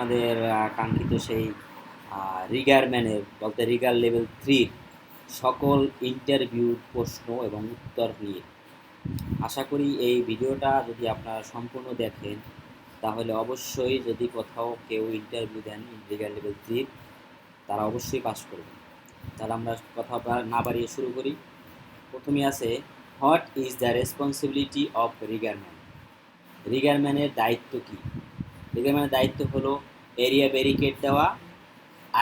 আমাদের কাঙ্ক্ষিত সেই রিগারম্যানের বলতে রিগার লেভেল থ্রির সকল ইন্টারভিউ প্রশ্ন এবং উত্তর নিয়ে। আশা করি এই ভিডিওটা যদি আপনারা সম্পূর্ণ দেখেন, তাহলে অবশ্যই যদি কোথাও কেউ ইন্টারভিউ দেন রিগার লেভেল থ্রির তারা অবশ্যই পাস করবে তাহলে আমরা কথা না বাড়িয়ে শুরু করি। প্রথমে আছে what is the responsibility of rigger man রিগারম্যানের দায়িত্ব কী? রিগারম্যানের দায়িত্ব হলো এরিয়া ব্যারিকেড দেওয়া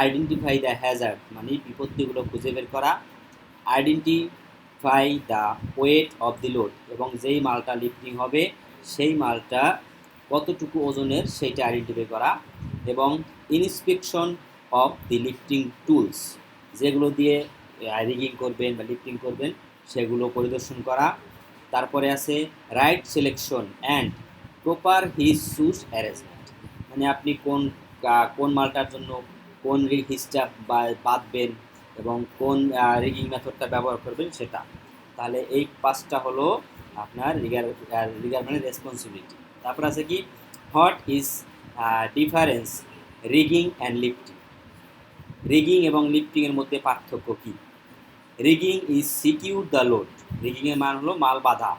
আইডেন্টিফাই দ্য হ্যাজার্ড মানে বিপত্তিগুলো খুঁজে বের করা identify the weight of the load এবং যেই মালটা লিফটিং হবে, সেই মালটা কতটুকু ওজনের সেইটা আইডেন্টিফাই করা এবং inspection of the lifting tools যেগুলো দিয়ে রিগিং করবেন বা লিফটিং করবেন, সেগুলো পরিদর্শন করা। তারপরে আছে right selection and proper his shoes arrangement মানে আপনি কোন কোন মালটার জন্য কোন হিসটা বাঁধবেন এবং কোন রিগিং মেথডটা ব্যবহার করবেন সেটা। তাহলে এই পাঁচটা হলো আপনার রিগার রিগার মানে রেসপন্সিবিলিটি তারপর আছে কি? What is difference rigging and lifting rigging এবং লিফটিংয়ের মধ্যে পার্থক্য কী? Rigging is secure the load রিগিংয়ের মান হলো মাল বাঁধা।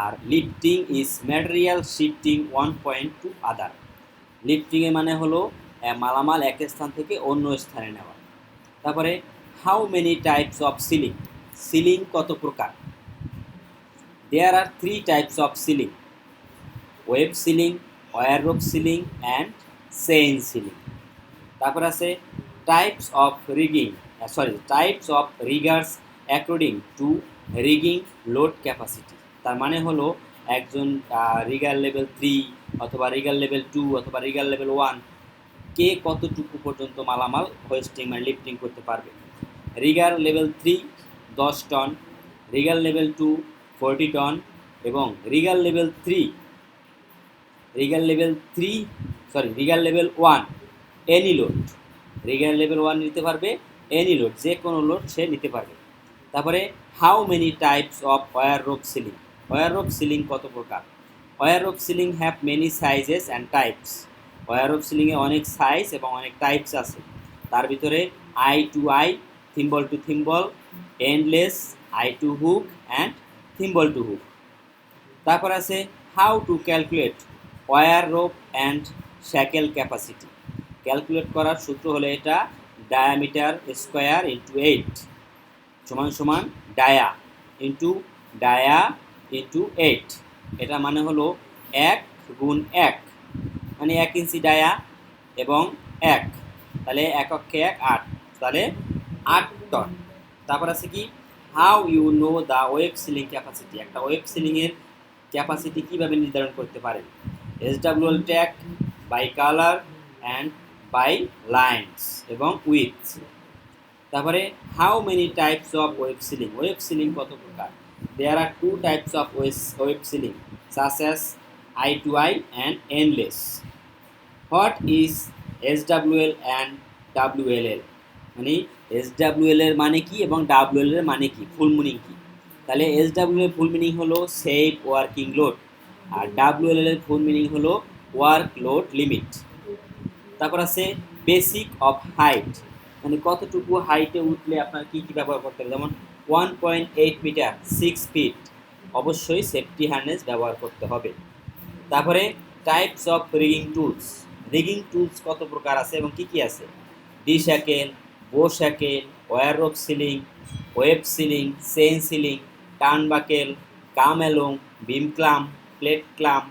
আর lifting is material shifting one point to other লিফটিংয়ের মানে হলো মালামাল এক স্থান থেকে অন্য স্থানে নেওয়া। তারপরে how many types of sling sling কত প্রকার? There are three types of sling web sling wire rope sling and chain sling তারপর আছে types of rigging sorry types of riggers according to rigging load capacity তার মানে হলো একজন rigger level three অথবা rigger level two অথবা rigger level one কে কতটুকু পর্যন্ত মালামাল হোয়েস্টিং মানে লিফটিং করতে পারবে? রিগার লেভেল থ্রি দশ ton rigger level two forty ton এবং rigger level three rigger level three sorry rigger level one any load rigger level one নিতে পারবে এনি লোড যে কোনো লোড সে নিতে পারবে। তারপরে how many types of wire rope sling wire rope sling কত প্রকার? Wire rope sling have many sizes and types wire rope সিলিংয়ে অনেক সাইজ এবং অনেক টাইপস আছে। তার ভিতরে eye to eye thimble to thimble endless eye to hook and thimble to hook তারপর আছে how to calculate wire rope and shackle capacity calculate করার সূত্র হলো এটা ডায়ামিটার স্কোয়ার ইন্টু এইট সমান সমান dia into dia into eight এটা মানে হলো এক গুণ এক। মানে এক ইঞ্চি ডায়া এবং এক। তাহলে এক অক্ষে এক আট। তাহলে আট টন তারপর আছে কি? How you know the web sling capacity একটা ওয়েব সিলিংয়ের ক্যাপাসিটি কীভাবে নির্ধারণ করতে পারেন S WL tag by colour and by lines এবং উইথ তারপরে how many types of web sling web sling কত প্রকার? Types of web sling such as eye to eye and endless what is S WL and WLL মানে S WL এর মানে কি এবং WL এর মানে কি? ফুল মিনিং কি? তাহলে ডাব্লিউ এর ফুল মিনিং হলো সেফ ওয়ার্কিং লোড আর ডাব্লিউএল এর ফুল মিনিং হলো ওয়ার্ক লোড লিমিট তারপর আছে বেসিক অফ হাইট মানে কতটুকু হাইটে উঠলে আপনার কী কী ব্যবহার করতে হবে? যেমন one point eight metre six feet অবশ্যই সেফটি হার্নেস ব্যবহার করতে হবে। তারপরে types of rigging tools rigging tools কত প্রকার আছে এবং কী কী আছে? D shackle bow shackle wire rope sling web sling chain sling turnbuckle come along beam clamp plate clamp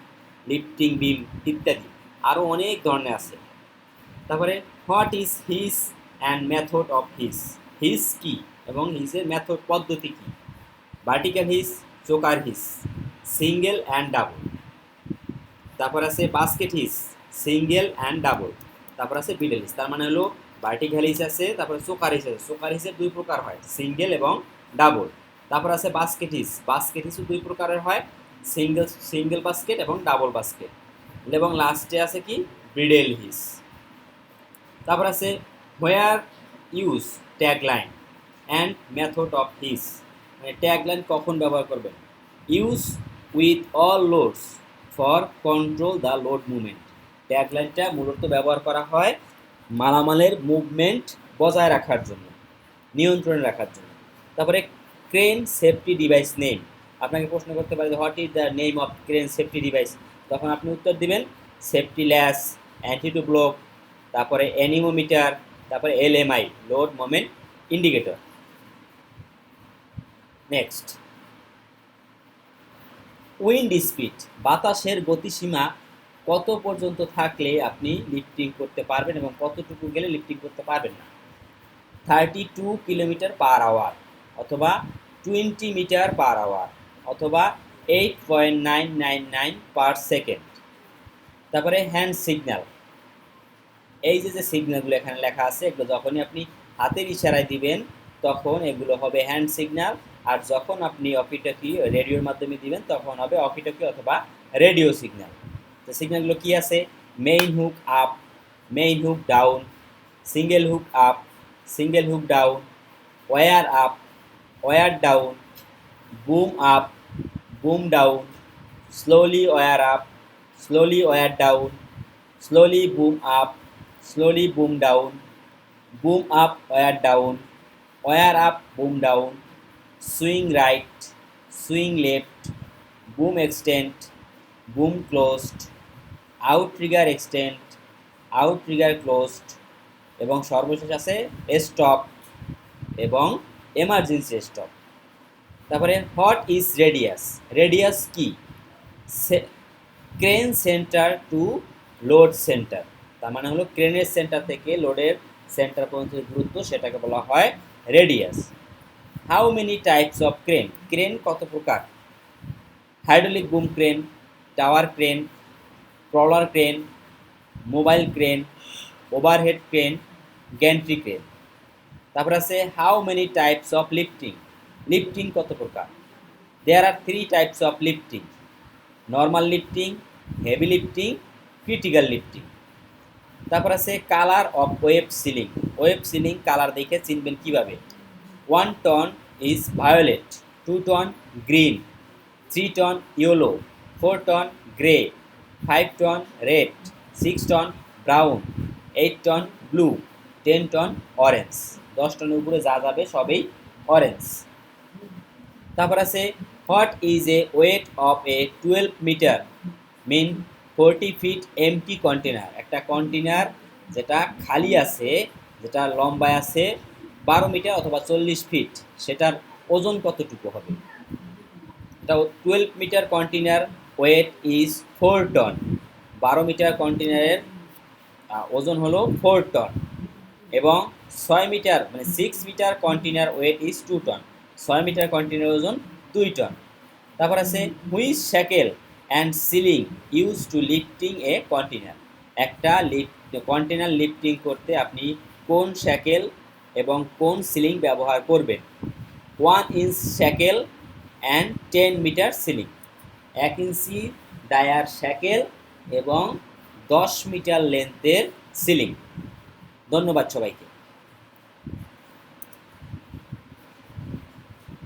lifting beam ইত্যাদি। আরও অনেক ধরনের আছে। তারপরে what is hitch and method of hitch hitch কি এবং হিসের মেথড পদ্ধতি কি? Vertical hitch choker hitch single and double তারপর আছে basket hitch single and double তারপর আছে বিডল হিস তার মানে হলো ভার্টিক্যাল হিস আছে, তারপরে চোকার হিস আছে। চোকার হিসের দুই প্রকার হয় সিঙ্গেল এবং ডাবল তারপর আছে বাস্কেট হিস বাস্কেট হিসও দুই প্রকারের হয় সিঙ্গেল সিঙ্গেল বাস্কেট এবং ডাবল বাস্কেট এবং লাস্টে আছে কি? ব্রিডেল হিস তারপর আছে where use tag line and method of hitch মানে ট্যাগ লাইন কখন ব্যবহার করবেন? Use with all loads for control the load movement ট্যাগলাইনটা মূলত ব্যবহার করা হয় মালামালের মুভমেন্ট বজায় রাখার জন্য, নিয়ন্ত্রণে রাখার জন্য। তারপরে ক্রেন সেফটি ডিভাইস নেম আপনাকে প্রশ্ন করতে পারে what is the name of crane safety device তখন আপনি উত্তর দিবেন safety latch anti two block তারপরে অ্যানিমোমিটার তারপরে LMI load moment indicator next wind speed বাতাসের গতিসীমা কত পর্যন্ত থাকলে আপনি লিফটিং করতে পারবেন এবং কতটুকু গেলে লিফটিং করতে পারবেন না? Thirty two kilometre per hour অথবা টোয়েন্টি মিটার পার আওয়ার অথবা eight point nine nine nine per second তারপরে হ্যান্ড সিগন্যাল এই যে যে সিগন্যালগুলো এখানে লেখা আছে, এগুলো যখনই আপনি হাতের ইশারায় দিবেন, তখন এগুলো হবে হ্যান্ড সিগন্যাল আর যখন আপনি অকিটকি রেডিওর মাধ্যমে দিবেন, তখন হবে অকিটকি অথবা রেডিও সিগন্যাল তো সিগন্যালগুলো কী আছে? Main hook up main hook down single hook up single hook down wire up wire down boom up boom down slowly wire up slowly wire down slowly boom up slowly boom down boom up wire down wire up boom down swing right swing left boom extend boom closed outrigger extend outrigger closed এবং সর্বশেষ আছে stop এবং emergency stop তারপরে what is radius radius কি? Crane centre to load centre তার মানে হলো ক্রেনের centre থেকে লোডের সেন্টার পর্যন্ত দূরত্ব সেটাকে বলা হয় radius. How many types of crane crane কত প্রকার? Hydraulic boom crane tower crane crawler crane mobile crane overhead crane gantry crane তারপর আছে how many types of lifting lifting কত প্রকার? There are three types of lifting normal lifting heavy lifting critical lifting তারপর আছে colour of web sling web sling colour দেখে চিনবেন কীভাবে? One ton is violet two ton green three ton yellow four ton grey five ton red six ton brown eight ton blue ten ton orange দশ টনের উপরে যা যাবে সবই orange তারপর আছে what is a weight of a twelve metre mean forty feet empty container একটা container যেটা খালি আছে, যেটা লম্বায় আছে, বারো মিটার অথবা চল্লিশ ফিট সেটার ওজন কতটুকু হবে? এটা twelve metre container weight is four ton বারো মিটার কন্টেনারের ওজন হলো ফোর টন এবং ছয় মিটার মানে six metre container weight is two ton ছয় মিটার কন্টেনার ওজন দুই টন তারপর আছে which shackle and sling use to lifting a container একটা লিফট কন্টেনার লিফটিং করতে আপনি কোন শ্যাকেল এবং কোন সিলিং ব্যবহার করবেন? One inch shackle and ten metre sling এক ইঞ্চি ডায়ার শ্যাকেল এবং দশ মিটার লেন্থের সিলিং ধন্যবাদ সবাইকে।